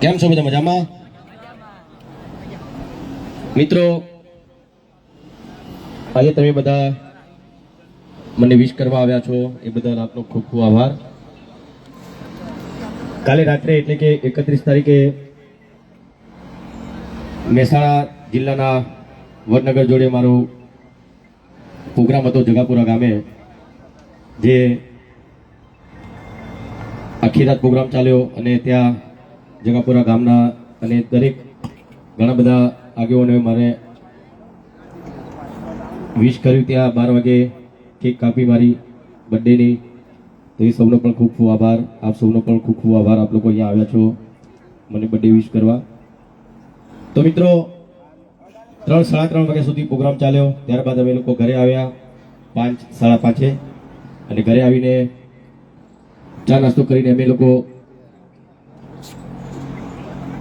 કેમ છો બધા મજામાં? મિત્રો, આજે તમે બધા મને વિશ કરવા આવ્યા છો. એ બદલ આપનો ખૂબ ખૂબ આભાર. કાલે રાત્રે એટલે કે એકત્રીસ તારીખે મહેસાણા જિલ્લાના વડનગર જોડે મારો પ્રોગ્રામ હતો જગાપુરા ગામે, જે આખી રાત પ્રોગ્રામ ચાલ્યો અને ત્યાં જગાપુરા ગામના અને દરેક ઘણા બધા આગેવાનોએ મારે વિશ કર્યું ત્યાં બાર વાગે કેક કાપી મારી બર્થડેની તો એ સૌનો પણ ખૂબ ખૂબ આભાર. આપ સૌનો પણ ખૂબ ખૂબ આભાર. આપ લોકો અહીંયા આવ્યા છો. મને બર્થડે વિશ કરવા. તો મિત્રો, ત્રણ, સાડા ત્રણ વાગ્યા સુધી પ્રોગ્રામ ચાલ્યો. ત્યારબાદ અમે લોકો ઘરે આવ્યા પાંચ, સાડા પાંચે. અને ઘરે આવીને ચા નાસ્તો કરીને અમે લોકો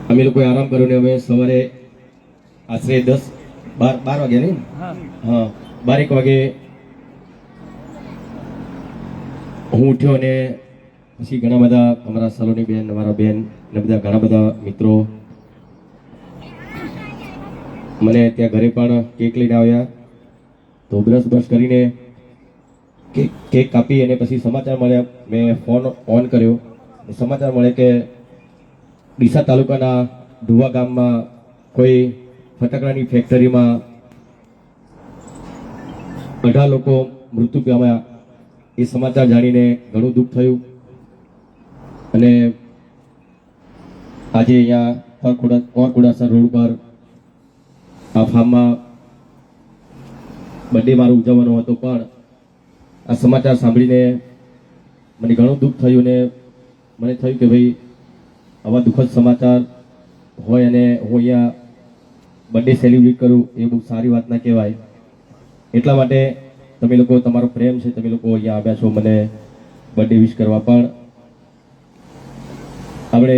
અમે લોકોએ આરામ કર્યો ને અમે સવારે આશરે દસ બાર બાર વાગ્યા નહીં? હા. બારેક વાગે હું ઉઠ્યો અને પછી ઘણા બધા અમારા સલોની બેન અમારા બેન ને બધા ઘણા બધા મિત્રો મને ત્યાં ઘરે પણ કેક લઈને આવ્યા. તો બ્રશ બ્રશ કરીને કેક કેક કાપી અને પછી સમાચાર મળ્યા. મેં ફોન ઓન કર્યો. સમાચાર મળે કે ડીસા તાલુકાના ધુવા ગામમાં કોઈ ફટાકડાની ફેક્ટરીમાં અઢાર લોકો મૃત્યુ પામ્યા. એ સમાચાર જાણીને ઘણું દુઃખ થયું. અને આજે અહીંયા ઓરખોડા ઓરખોડાસર રોડ પર આ ફાર્મમાં બર્થડે મારો ઉજવવાનો હતો, પણ આ સમાચાર સાંભળીને મને ઘણું દુઃખ થયું ને મને થયું કે ભાઈ આવા દુઃખદ સમાચાર હોય અને હું અહીંયા બર્થડે સેલિબ્રેટ કરું એ બહુ સારી વાત ના કહેવાય. એટલા માટે તમે લોકો, તમારો પ્રેમ છે, તમે લોકો અહીંયા આવ્યા છો મને બર્થડે વિશ કરવા. પણ આપણે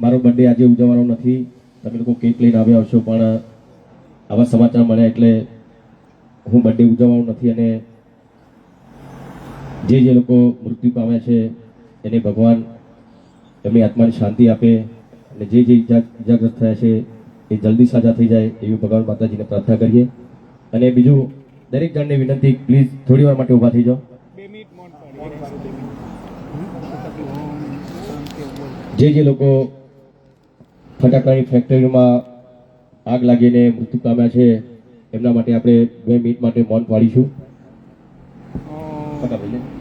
મારો બર્થડે આજે ઉજવવાનો નથી. તમે લોકો કેક લઈને આવ્યા હશો, પણ આવા સમાચાર મળ્યા એટલે હું બર્થડે ઉજવવાનો નથી અને જે જે લોકો મૃત્યુ પામ્યા છે, એને ભગવાન એમની આત્માને શાંતિ આપે અને જે જે ઇજા ઇજાગ્રસ્ત થયા છે એ જલ્દી સાજા થઈ જાય એવી ભગવાન માતાજીને પ્રાર્થના કરીએ. અને બીજું દરેક જણને વિનંતી પ્લીઝ થોડી વાર માટે ઊભા થઈ જાઓ. જે જે લોકો ફટાકડાની ફેક્ટરીમાં આગ લાગીને મૃત્યુ પામ્યા છે એમના માટે આપણે બે મિનિટ માટે મૌન પાડીશું ફટાફટ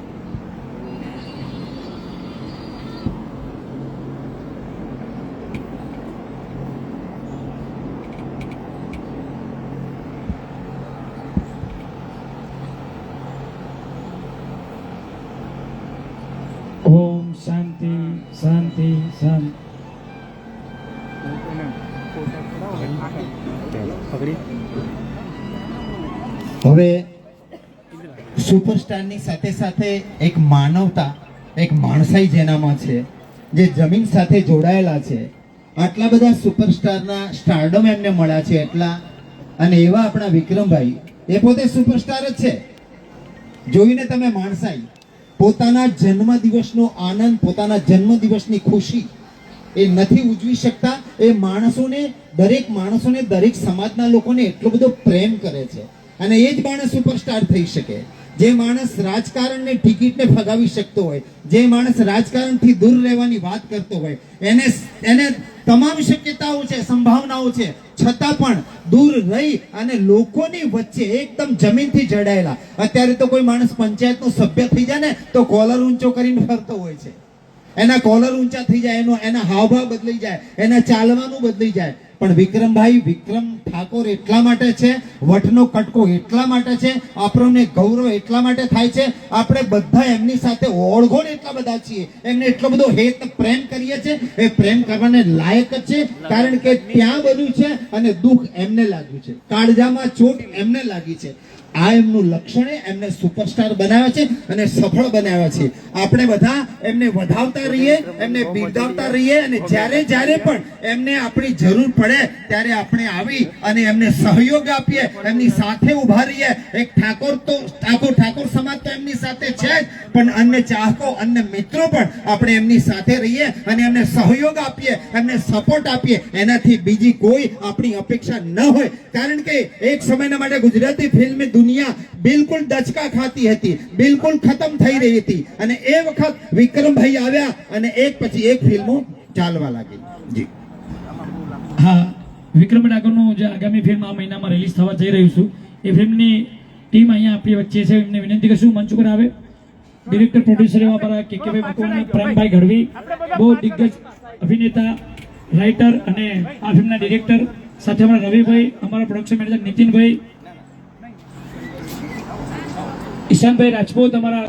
ઓમ શાંતિ શાંતિ શાંતિ. હવે સુપરસ્ટારની સાથે સાથે એક માનવતા, એક માણસાઈ જેનામાં છે, જે જમીન સાથે જોડાયેલા છે. આટલા બધા સુપરસ્ટારના સ્ટારડમ એમને મળ્યા છે એટલા. અને એવા આપણા વિક્રમભાઈ, એ પોતે સુપરસ્ટાર જ છે. જોઈને તમે માણસાઈ. પોતાના જન્મ દિવસનો આનંદ, પોતાના જન્મ દિવસની ખુશી એ નથી ઉજવી શકતા. એ માણસોને, દરેક માણસોને, દરેક સમાજના લોકોને એટલો બધો પ્રેમ કરે છે. અને એ જ માણસ સુપરસ્ટાર થઈ શકે. જે માણસ રાજકારણને ટિકિટને ફગાવી શકતો હોય, જે માણસ રાજકારણથી દૂર રહેવાની વાત કરતો હોય, એને એને તમામ શક્યતાઓ છે, સંભાવનાઓ છે છતાં પણ દૂર રહી અને લોકોની વચ્ચે એકદમ જમીનથી જડાયેલા. અત્યારે તો કોઈ માણસ પંચાયતનો સભ્ય થઈ જાય ને, તો કોલર ઊંચો કરીને ફરતો હોય છે. એના કોલર ઊંચા થઈ જાય, એનો, એના હાવભાવ બદલાઈ જાય, એના ચાલવાનું બદલાઈ જાય. પણ વિક્રમભાઈ, વિક્રમ ઠાકોર એટલા માટે છે, વટનો કટકો એટલા માટે છે, આપણને ગૌરવ એટલા માટે થાય છે, આપણે બધા એમની સાથે ઓળઘોળ એટલા બધા છીએ. એમને એટલો બધો હેત પ્રેમ કરીએ છીએ. એ પ્રેમ કરવાને લાયક જ છે, કારણ કે ત્યાં બન્યું છે અને દુઃખ એમને લાગ્યું છે. કાળજામાં ચોટ એમને લાગી છે. આ એમનું લક્ષણે એમને સુપરસ્ટાર બનાવ્યા છે અને સફળ બનાવ્યા છે. આપણે બધા એમને વધાવતા રહીએ, એમને બિરદાવતા રહીએ અને જ્યારે જ્યારે પણ એમને આપણી જરૂર પડે ત્યારે આપણે આવી અને એમને સહયોગ આપીએ, એમની સાથે ઊભા રહીએ. એક ઠાકોર તો, ઠાકોર ઠાકોર સમાજ તો એમની સાથે છે જ, પણ અન્ય ચાહકો, અન્ય મિત્રો પણ આપણે એમની સાથે રહીએ અને એમને સહયોગ આપીએ, એમને સપોર્ટ આપીએ. એનાથી બીજી કોઈ આપણી અપેક્ષા ન હોય. કારણ કે એક સમયના માટે ગુજરાતી ફિલ્મ દુનિયા બિલકુલ દચકા ખાતી હતી, બિલકુલ ખતમ થઈ રહી હતી. અને એ વખત વિક્રમભાઈ આવ્યા અને એક પછી એક ફિલ્મો ચાલવા લાગી. જી. હા. વિક્રમ ડાકોરનું જે આગામી ફિલ્મ આ મહિનામાં રિલીઝ થવા જઈ રહ્યું છું, એ ફિલ્મની ટીમ અહીંયા આપણી વચ્ચે છે. એમને વિનંતી કરશું, મંચ ઉપર આવે. ડિરેક્ટર પ્રોડ્યુસર એવા મારા કે કે ભાઈ મકવાણા પ્રેમભાઈ ગઢવી, બહુ દિગ્ગજ અભિનેતા રાઇટર અને આ ફિલ્મના ડિરેક્ટર સાથે અમારા રવિભાઈ, અમારા પ્રોડક્શન મેનેજર નીતિનભાઈ, ઈશાનભાઈ રાજપૂત, અમારા